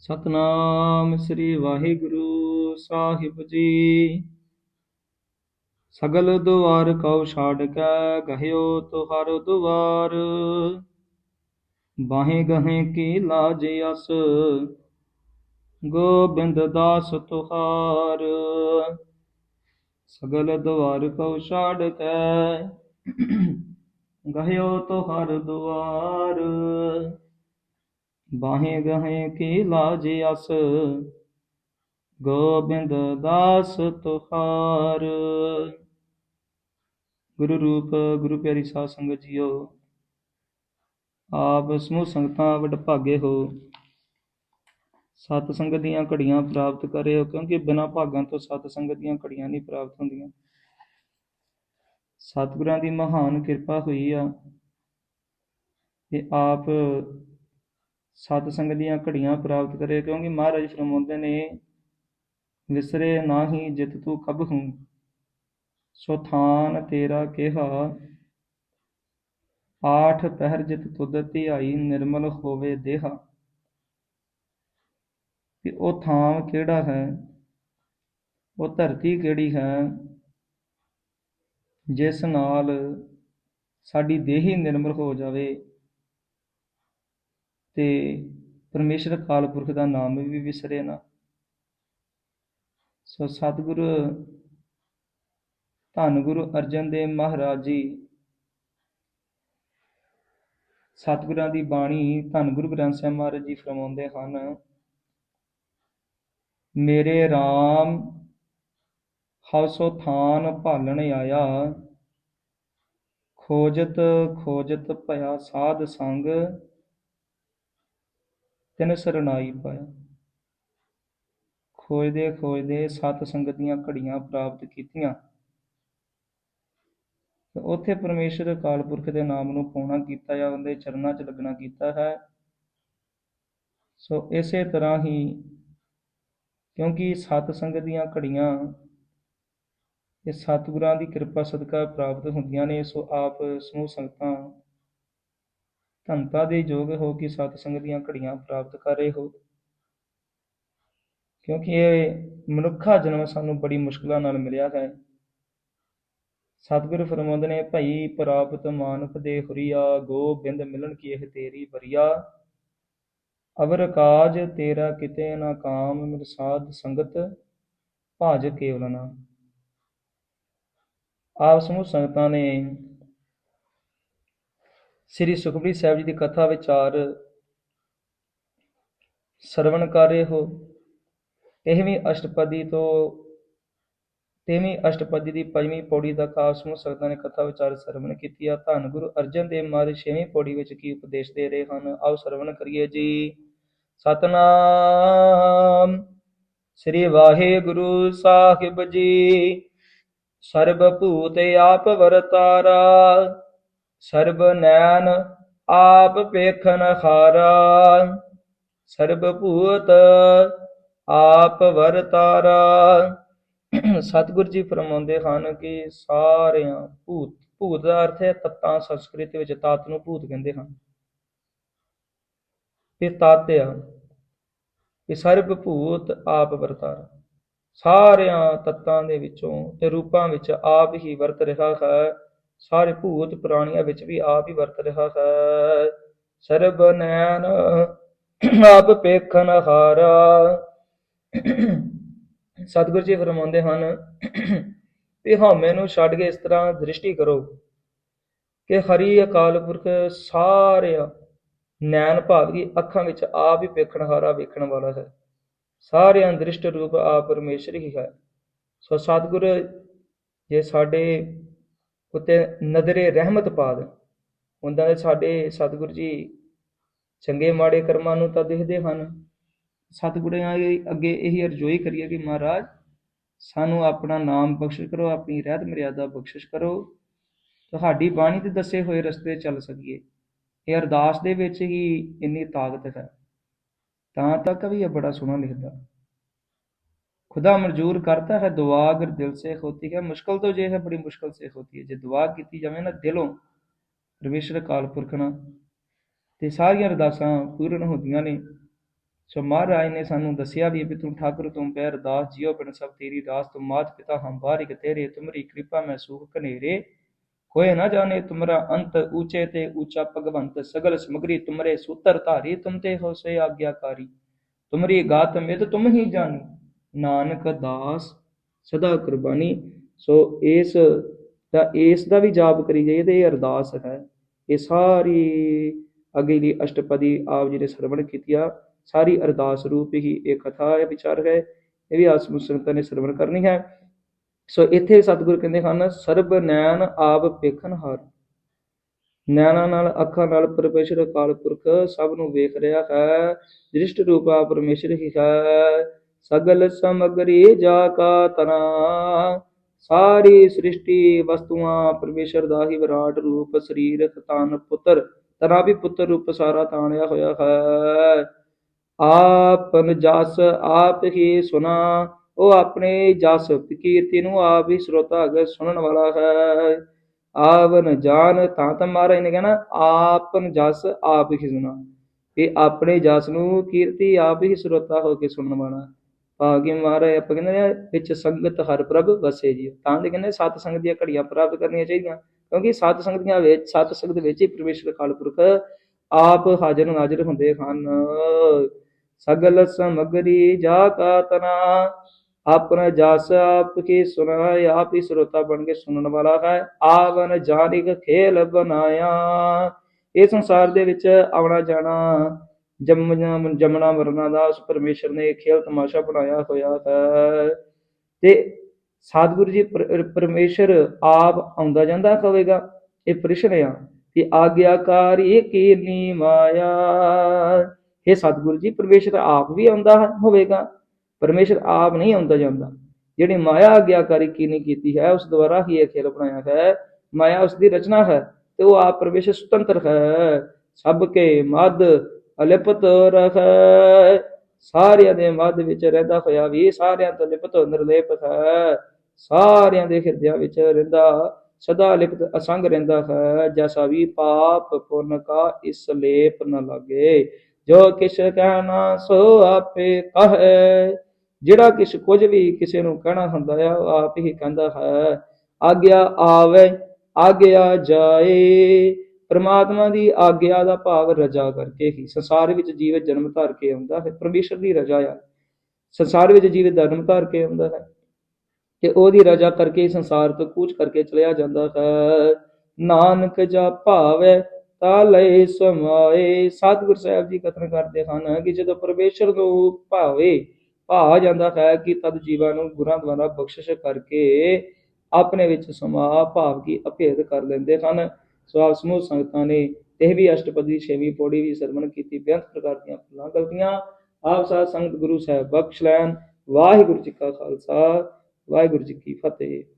ਸਤਨਾਮ ਸ੍ਰੀ ਵਾਹਿਗੁਰੂ ਸਾਹਿਬ ਜੀ। ਸਗਲ ਦੁਆਰ ਕਉ ਛਾੜ ਕੇ, ਗਹਿਓ ਤੁਹਾਰ ਦੁਆਰ। ਬਾਹੇ ਗਹੇ ਕੀ ਲਾਜ ਅਸ, ਗੋਬਿੰਦ ਦਾਸ ਤੁਹਾਰ। ਸਗਲ ਦੁਆਰ ਕਉ ਛਾੜ ਕੇ, ਗਹਿਓ ਤੁਹਾਰ ਦੁਆਰ। ਬਾਹੇ ਗਹੇ ਕੀ ਲਾਜ ਅਸ, ਗੋਬਿੰਦ ਦਾਸ ਤੁਹਾਰ ਗੁਰੂ ਰੂਪ, ਗੁਰੂ ਪਿਆਰੀ ਸਾਧ ਸੰਗਤ ਜੀਓ, ਆਪ ਸਮੂਹ ਸੰਗਤਾਂ ਵਡ ਭਾਗੇ ਹੋ। ਸਤ ਸੰਗਤ ਦੀਆਂ ਘੜੀਆਂ ਪ੍ਰਾਪਤ ਕਰਿਓ, ਕਿਉਂਕਿ ਬਿਨਾਂ ਭਾਗਾਂ ਤੋਂ ਸਤ ਸੰਗਤ ਦੀਆਂ ਘੜੀਆਂ ਨਹੀਂ ਪ੍ਰਾਪਤ ਹੁੰਦੀਆਂ। ਸਤਿਗੁਰਾਂ ਦੀ ਮਹਾਨ ਕਿਰਪਾ ਹੋਈ ਆ ਕਿ ਆਪ ਸਤ ਸੰਗਤ ਦੀਆਂ ਘੜੀਆਂ ਪ੍ਰਾਪਤ ਕਰੇ, ਕਿਉਂਕਿ ਮਹਾਰਾਜ ਫਰਮਾਉਂਦੇ ਨੇ, ਵਿਸਰੇ ਨਾ ਹੀ ਜਿਤ ਤੂੰ ਕਬ ਹੂੰ। ਸੋ ਥਾਨ ਤੇਰਾ ਕਿਹਾ, ਆਠ ਪਹਿਰ ਜਿਤ ਤੁਧ ਧਿਆਈ ਨਿਰਮਲ ਹੋਵੇ ਦੇਹਾ। ਕਿ ਉਹ ਥਾਂ ਕਿਹੜਾ ਹੈ? ਉਹ ਧਰਤੀ ਕਿਹੜੀ ਹੈ? ਜਿਸ ਨਾਲ ਸਾਡੀ ਦੇਹੀ ਨਿਰਮਲ ਹੋ ਜਾਵੇ। ਤੇ ਪਰਮੇਸ਼ਰ ਕਾਲ ਪੁਰਖ ਦਾ ਨਾਮ ਵੀ ਵਿਸਰੇ ਨਾ। ਸੋ ਸਤਿਗੁਰ ਧੰਨ ਗੁਰੂ ਅਰਜਨ ਦੇਵ ਮਹਾਰਾਜ ਜੀ, ਸਤਿਗੁਰਾਂ ਦੀ ਬਾਣੀ ਧੰਨ ਗੁਰੂ ਗ੍ਰੰਥ ਸਾਹਿਬ ਮਹਾਰਾਜ ਜੀ ਫਰਮਾਉਂਦੇ ਹਨ, ਮੇਰੇ RAM ਹਉਸੋ ਥਾਨ ਭਾਲਣ ਆਇਆ, ਖੋਜਤ ਖੋਜਤ ਭਇਆ ਸਾਧ ਸੰਗ ਤਿਨ ਸਰਨਾਈ ਪਾਇਆ। ਖੋਜਦੇ ਖੋਜਦੇ ਸਤ ਸੰਗਤ ਦੀਆਂ ਘੜੀਆਂ ਪ੍ਰਾਪਤ ਕੀਤੀਆਂ। ਤੇ ਉੱਥੇ ਪਰਮੇਸ਼ਰ ਅਕਾਲ ਪੁਰਖ ਦੇ ਨਾਮ ਨੂੰ ਪਾਉਣਾ ਕੀਤਾ ਜਾਂ ਉਹਦੇ ਚਰਨਾਂ 'ਚ ਲੱਗਣਾ ਕੀਤਾ ਹੈ। ਸੋ ਇਸੇ ਤਰ੍ਹਾਂ ਹੀ ਕਿਉਂਕਿ ਸਤ ਸੰਗਤ ਦੀਆਂ ਘੜੀਆਂ ਇਹ ਸਤਿਗੁਰਾਂ ਦੀ ਕਿਰਪਾ ਸਦਕਾ ਪ੍ਰਾਪਤ ਹੁੰਦੀਆਂ ਨੇ, ਸੋ ਆਪ ਸਮੂਹ ਸੰਗਤਾਂ ਧੰਤਾ ਦੇ ਯੋਗ ਹੋ ਕਿ ਸਤ ਸੰਗਤ ਦੀਆਂ ਘੜੀਆਂ ਪ੍ਰਾਪਤ ਕਰ ਰਹੇ ਹੋ? ਕਿਉਂਕਿ ਇਹ ਮਨੁੱਖਾ ਜਨਮ ਸਾਨੂੰ ਬੜੀ ਮੁਸ਼ਕਲਾਂ ਨਾਲ ਮਿਲਿਆ ਹੈ। ਸਤਿਗੁਰ ਫਰਮਾਉਂਦੇ ਨੇ, ਭਈ ਪ੍ਰਾਪਤ ਮਾਨੁਖ ਦੇ ਹੁਰੀਆ, ਗੋਬਿੰਦ ਮਿਲਣ ਕੀ ਇਹ ਤੇਰੀ ਬਰੀਆ ਅਵਰ ਕਾਜ ਤੇਰਾ ਕਿਤੇ ਨਾ ਕਾਮ, ਮਿਲ ਸਾਧ ਸੰਗਤ ਭਾਜ ਕੇਵਲ ਆਪ ਸਮੂਹ ਸੰਗਤਾਂ ਨੇ ਸ੍ਰੀ ਸੁਖਮਨੀ ਸਾਹਿਬ ਜੀ ਦੀ ਕਥਾ ਵਿਚਾਰ ਸਰਵਣ ਕਰ ਰਹੇ। ਹੋ ਇਹਵੀਂ ਅਸ਼ਟਪਦੀ ਤੋਂ ਤੇਵੀਂ ਅਸ਼ਟਪਦੀ ਦੀ ਪੰਜਵੀਂ ਪੌੜੀ ਦਾ ਖਾਸ ਸਮੂਹ ਸੰਗਤਾਂ ਨੇ ਕਥਾ ਵਿਚਾਰ ਸਰਵਣ ਕੀਤੀ ਆ। ਧੰਨ ਗੁਰੂ ਅਰਜਨ ਦੇਵ ਮਹਾਰਾਜ ਛੇਵੀਂ ਪੌੜੀ ਵਿੱਚ ਕੀ ਉਪਦੇਸ਼ ਦੇ ਰਹੇ ਹਨ? ਆਓ ਸਰਵਣ ਕਰੀਏ ਜੀ। ਸਤਨਾਮ ਸ੍ਰੀ ਵਾਹਿਗੁਰੂ ਸਾਹਿਬ ਜੀ। ਸਰਬ ਭੂਤ ਆਪ ਵਰਤਾਰਾ ਸਰਬ ਨੈਣ ਆਪ ਪੇਖਨ ਹਾਰਾ ਸਰਬ ਭੂਤ ਆਪ ਵਰਤਾਰਾ ਸਤਿਗੁਰ ਜੀ ਫਰਮਾਉਂਦੇ ਹਨ ਕਿ ਸਾਰਿਆਂ ਭੂਤ ਭੂਤ ਦਾ ਅਰਥ ਹੈ ਤੱਤਾਂ ਸੰਸਕ੍ਰਿਤ ਵਿੱਚ ਤਤ ਨੂੰ ਭੂਤ ਕਹਿੰਦੇ ਹਨ। ਇਹ ਤਤ ਆ। ਇਹ ਸਰਬ ਭੂਤ ਆਪ ਵਰਤਾਰਾ ਸਾਰਿਆਂ ਤੱਤਾਂ ਦੇ ਵਿੱਚੋਂ ਤੇ ਰੂਪਾਂ ਵਿੱਚ ਆਪ ਹੀ ਵਰਤ ਰਿਹਾ ਹੈ। ਸਾਰੇ ਭੂਤ ਪੁਰਾਣੀਆਂ ਵਿੱਚ ਵੀ ਆਪ ਹੀ ਵਰਤ ਰਿਹਾ ਹੈ। ਸਰਬ ਨੈਣ ਆਪ ਪੇਖਨ ਹਾਰਾ। ਸਤਿਗੁਰੂ ਜੀ ਫਰਮਾਉਂਦੇ ਹਨ ਵੀ ਹਉਮੈ ਨੂੰ ਛੱਡ ਕੇ ਇਸ ਤਰ੍ਹਾਂ ਦ੍ਰਿਸ਼ਟੀ ਕਰੋ ਕਿ ਹਰੀ ਅਕਾਲ ਪੁਰਖ ਸਾਰਿਆਂ ਨੈਣ ਭਾਵ ਕੀ ਅੱਖਾਂ ਵਿੱਚ ਆਪ ਹੀ ਵੇਖਣ ਹਾਰਾ ਵੇਖਣ ਵਾਲਾ ਹੈ। ਸਾਰਿਆਂ ਦ੍ਰਿਸ਼ਟ ਰੂਪ ਆਪ ਪਰਮੇਸ਼ਰ ਹੀ ਹੈ। ਸੋ ਸਤਿਗੁਰ, ਜੇ ਸਾਡੇ ਉਤੇ ਨਜ਼ਰੇ ਰਹਿਮਤ ਪਾ ਦੇ ਉਹਨਾਂ ਸਾਡੇ ਸਤਿਗੁਰੂ ਜੀ ਚੰਗੇ ਮਾੜੇ ਕਰਮਾਂ ਨੂੰ ਤਾਂ ਦੇਖਦੇ ਹਨ। ਸਤਿਗੁਰਾਂ ਦੇ ਅੱਗੇ ਇਹੀ ਅਰਜ਼ੋਈ ਕਰੀਏ ਕਿ ਮਹਾਰਾਜ, ਸਾਨੂੰ ਆਪਣਾ ਨਾਮ ਬਖਸ਼ਿਸ਼ ਕਰੋ, ਆਪਣੀ ਰਹਿਤ ਮਰਿਆਦਾ ਬਖਸ਼ਿਸ਼ ਕਰੋ। ਤੁਹਾਡੀ ਬਾਣੀ ਤੇ ਦੱਸੇ ਹੋਏ ਰਸਤੇ ਚੱਲ ਸਕੀਏ। ਇਹ ਅਰਦਾਸ ਦੇ ਵਿੱਚ ਹੀ ਇੰਨੀ ਤਾਕਤ ਹੈ। ਤਾਂ ਤੱਕ ਵੀ ਇਹ ਬੜਾ ਸੋਹਣਾ ਲਿਖਦਾ। खुदा मंजूर करता है दुआ अगर दिल से होती है मुश्किल तो ये है बड़ी मुश्किल से होती है जे दुआ ਕੀਤੀ ਜਾਵੇ ਨਾ ਦਿਲੋਂ ਪਰਮੇਸ਼ਰ ਕਾਲ ਪੁਰਖ ਨਾਲ ਤੇ ਸਾਰੀਆਂ ਅਰਦਾਸਾਂ ਪੂਰਨ ਹੁੰਦੀਆਂ ਨੇ ਸੋ ਮਹਾਰਾਜ ਨੇ ਸਾਨੂੰ ਦੱਸਿਆ ਵੀ ਵੀ ਤੂੰ ਠਾਕੁਰ ਤੂੰ ਪੈ ਅਰਦਾਸ ਜਿਉ ਬਿਨ ਸਭ ਤੇਰੀ ਰਾਸ ਤੁਮ ਮਾਤ ਪਿਤਾ ਹਮ ਬਾਰਿਕ ਤੇਰੇ ਤੁਮਰੀ ਕਿਰਪਾ ਮੈਂ ਸੁਖ ਕਨੇਰੇ ਹੋਏ ਨਾ ਜਾਣੇ ਤੁਮਰਾ ਅੰਤ ਊਚੇ ਤੇ ਊਚਾ ਭਗਵੰਤ ਸਗਲ ਸਮਗਰੀ ਤੁਮਰੇ ਸੂਤਰ ਧਾਰੀ ਤੁਮ ਤੇ ਹੋ ਸੇ ਆਗਿਆਕਾਰੀ ਤੁਮਰੀ ਗਾਤ ਮਿਤ ਤੁਮ ਹੀ ਜਾਣੀ ਨਾਨਕ ਦਾਸ ਸਦਾ ਕੁਰਬਾਨੀ, ਸੋ ਇਸ ਦਾ ਇਸ ਦਾ ਵੀ ਜਾਪ ਕਰੀ ਜਾਈਏ ਤੇ ਇਹ ਅਰਦਾਸ ਹੈ। ਇਹ ਸਾਰੀ ਅਗਲੀ ਅਸ਼ਟਪਦੀ ਆਪ ਜੀ ਨੇ ਸਰਵਣ ਕੀਤੀ ਆ। ਸਾਰੀ ਅਰਦਾਸ ਰੂਪ ਹੀ ਇਹ ਕਥਾ ਹੈ, ਵਿਚਾਰ ਹੈ, ਇਹ ਵੀ ਆਸਮੁ ਸੰਗਤਾਂ ਨੇ ਸਰਵਣ ਕਰਨੀ ਹੈ। ਸੋ ਇੱਥੇ ਸਤਿਗੁਰ ਕਹਿੰਦੇ ਹਨ, ਸਰਬ ਨੈਣ ਆਪ ਵੇਖਣ ਹਾਰ। ਨੈਣਾਂ ਨਾਲ, ਅੱਖਾਂ ਨਾਲ ਪਰਮੇਸ਼ਰ ਅਕਾਲ ਪੁਰਖ ਸਭ ਨੂੰ ਵੇਖ ਰਿਹਾ ਹੈ। ਦ੍ਰਿਸ਼ਟ ਰੂਪਾ ਪਰਮੇਸ਼ਰ ਹੀ ਹੈ। ਸਗਲ ਸਮਗਰੀ ਜਾ ਕਾ ਤਨਾ। ਸਾਰੀ ਸ੍ਰਿਸ਼ਟੀ ਵਸਤੂਆਂ ਪਰਮੇਸ਼ਰ ਦਾ ਹੀ ਵਿਰਾਟ ਰੂਪ ਸਰੀਰ ਤਨ ਪੁੱਤਰ ਤਨਾ ਵੀ ਪੁੱਤਰ ਰੂਪ ਸਾਰਾ ਤਾਣਿਆ ਹੋਇਆ ਹੈ। ਆਪਨ ਜਸ ਆਪ ਹੀ ਸੁਨਾ, ਉਹ ਆਪਣੇ ਜਸ ਕੀਰਤੀ ਨੂੰ ਆਪ ਹੀ ਸਰੋਤਾ ਅਗੇ ਸੁਣਨ ਵਾਲਾ ਹੈ। ਆਵਨ ਜਾਨ ਤਾਂ ਤਾਂ ਮਹਾਰਾਜ ਨੇ ਕਹਿਣਾ ਆਪਨ ਜਸ ਆਪ ਹੀ ਸੁਣਾ ਇਹ ਆਪਣੇ ਜਸ ਨੂੰ ਕੀਰਤੀ ਆਪ ਹੀ ਸਰੋਤਾ ਹੋ ਕੇ ਸੁਣਨ ਵਾਲਾ। ਭਾਗੇ ਮਹਾਰਾਜ, ਆਪਾਂ ਕਹਿੰਦੇ ਨੇ ਵਿੱਚ ਸੰਗਤ ਹਰ ਪ੍ਰਭ ਵਸੇ ਜੀ। ਤਾਂ ਦੇ ਕਹਿੰਦੇ ਸਤ ਸੰਗਤ ਦੀਆਂ ਘੜੀਆਂ ਪ੍ਰਾਪਤ ਕਰਨੀਆਂ ਚਾਹੀਦੀਆਂ, ਕਿਉਂਕਿ ਸਤ ਸੰਗਤ ਦੀਆਂ ਵਿੱਚ, ਸਤ ਸੰਗਤ ਵਿੱਚ ਹੀ ਪਰਮੇਸ਼ਰ ਅਕਾਲ ਪੁਰਖ ਆਪ ਹਾਜ਼ਰ ਨਾਜ਼ਰ ਹੁੰਦੇ ਹਨ। ਸਗਲ ਸਮਗਰੀ ਜਾ ਕਾ ਤਨਾ, ਆਪਣਾ ਜਸ ਆਪ ਕੀ ਸੁਣਾਇ ਆਪ ਹੀ ਸਰੋਤਾ ਬਣ ਕੇ ਸੁਣਨ ਵਾਲਾ ਹੈ। ਆਵਨ ਜਾਨਿਕ ਖੇਲ ਬਨਾਇਆ ਇਹ ਸੰਸਾਰ ਦੇ ਵਿੱਚ ਆਉਣਾ ਜਾਣਾ ਜੰਮਣਾ ਜੰਮਣਾ ਮਰਨਾ ਦਾ, ਉਸ ਪਰਮੇਸ਼ਰ ਨੇ ਖੇਲ ਤਮਾਸ਼ਾ ਬਣਾਇਆ ਹੋਇਆ ਹੈ। ਤੇ ਸਤਿਗੁਰੂ ਜੀ ਪਰ- ਪਰਮੇਸ਼ਰ ਆਪ ਆਉਂਦਾ ਜਾਂਦਾ ਹੋਵੇਗਾ। ਇਹ ਪ੍ਰਸ਼ਨ ਆ ਕਿ ਆਗਿਆਕਾਰੀ ਕੀਨੀ ਮਾਇਆ? ਇਹ ਸਤਿਗੁਰੂ ਜੀ, ਪਰਮੇਸ਼ਰ ਆਪ ਵੀ ਆਉਂਦਾ ਹੈ- ਹੋਵੇਗਾ। ਪਰਮੇਸ਼ਰ ਆਪ ਨਹੀਂ ਆਉਂਦਾ ਜਾਂਦਾ। ਜਿਹੜੀ ਮਾਇਆ ਆਗਿਆਕਾਰੀ ਕੀਨੀ ਕੀਤੀ ਹੈ, ਉਸ ਦੁਆਰਾ ਹੀ ਇਹ ਖੇਲ ਬਣਾਇਆ ਹੈ। ਮਾਇਆ ਉਸ ਦੀ ਰਚਨਾ ਹੈ ਤੇ ਉਹ ਆਪ ਪਰਮੇਸ਼ਰ ਸੁਤੰਤਰ ਹੈ। ਸਭ ਕੇ ਮਦ ਅਲਿਪਤ ਰਹੈ। ਸਾਰਿਆਂ ਦੇ ਮੱਧ ਵਿੱਚ ਰਹਿੰਦਾ ਹੋਇਆ ਵੀ ਸਾਰਿਆਂ ਤੋਂ ਲਿਪਤ ਨਿਰਲੇਪ ਹੈ। ਸਾਰਿਆਂ ਦੇ ਹਿਰਦਿਆਂ ਵਿੱਚ ਰਹਿੰਦਾ, ਸਦਾ ਲਿਪਤ ਅਸੰਗ ਰਹਿੰਦਾ ਹੈ। ਜੈਸਾ ਵੀ ਪਾਪ ਪੁੰਨ ਕਾ ਇਸ ਲੇਪ ਨ ਲਾਗੇ। ਜੋ ਕਿਛ ਕਹਿਣਾ ਸੋ ਆਪੇ ਕਹੈ। ਜਿਹੜਾ ਕਿਛ ਕੁਝ ਵੀ ਕਿਸੇ ਨੂੰ ਕਹਿਣਾ ਹੁੰਦਾ ਆ, ਉਹ ਆਪ ਹੀ ਕਹਿੰਦਾ ਹੈ। ਆਗਿਆ ਆਵੇ, ਆਗਿਆ ਜਾਏ। ਪ੍ਰਮਾਤਮਾ ਦੀ ਆਗਿਆ ਦਾ ਭਾਵ ਰਜਾ ਕਰਕੇ ਹੀ ਸੰਸਾਰ ਵਿੱਚ ਜੀਵ ਜਨਮ ਧਾਰ ਕੇ ਆਉਂਦਾ ਹੈ, ਪਰਮੇਸ਼ਰ ਦੀ ਰਜਾ ਆ। ਸੰਸਾਰ ਵਿੱਚ ਜੀਵ ਜਨਮ ਧਾਰ ਕੇ ਆਉਂਦਾ ਹੈ ਤੇ ਉਹਦੀ ਰਜਾ ਕਰਕੇ ਹੀ ਸੰਸਾਰ ਤੋਂ ਕੂਚ ਕਰਕੇ ਚਲਿਆ ਜਾਂਦਾ ਹੈ। ਨਾਨਕ ਜਾ ਭਾਵੈ ਤਾ ਲੈ ਸਮਾਏ, ਸਤਿਗੁਰ ਸਾਹਿਬ ਜੀ ਕਥਨ ਕਰਦੇ ਹਨ ਕਿ ਜਦੋਂ ਪਰਮੇਸ਼ਰ ਨੂੰ ਭਾਵੇ ਭਾ ਜਾਂਦਾ ਹੈ ਕਿ ਤਦ ਜੀਵਾਂ ਨੂੰ ਗੁਰਾਂ ਦੁਆਰਾ ਬਖਸ਼ਿਸ਼ ਕਰਕੇ ਆਪਣੇ ਵਿੱਚ ਸਮਾ ਭਾਵ ਕੀ ਅਭੇਦ ਕਰ ਲੈਂਦੇ ਹਨ। ਸੋ ਆਪ ਸਮੂਹ ਸੰਗਤਾਂ ਨੇ ਇਹ ਵੀ ਅਸ਼ਟਪਦੀ, ਛੇਵੀਂ ਪੌੜੀ ਵੀ ਸਰਵਣ ਕੀਤੀ, ਬੇਅੰਤ ਪ੍ਰਕਾਰ ਦੀਆਂ ਫੁੱਲਾਂ ਗਲਤੀਆਂ ਆਪ ਸਾਧ ਸੰਗਤ ਗੁਰੂ ਸਾਹਿਬ ਬਖਸ਼ ਲੈਣ। ਵਾਹਿਗੁਰੂ ਜੀ ਕਾ ਖਾਲਸਾ, ਵਾਹਿਗੁਰੂ ਜੀ ਕੀ ਫਤਿਹ।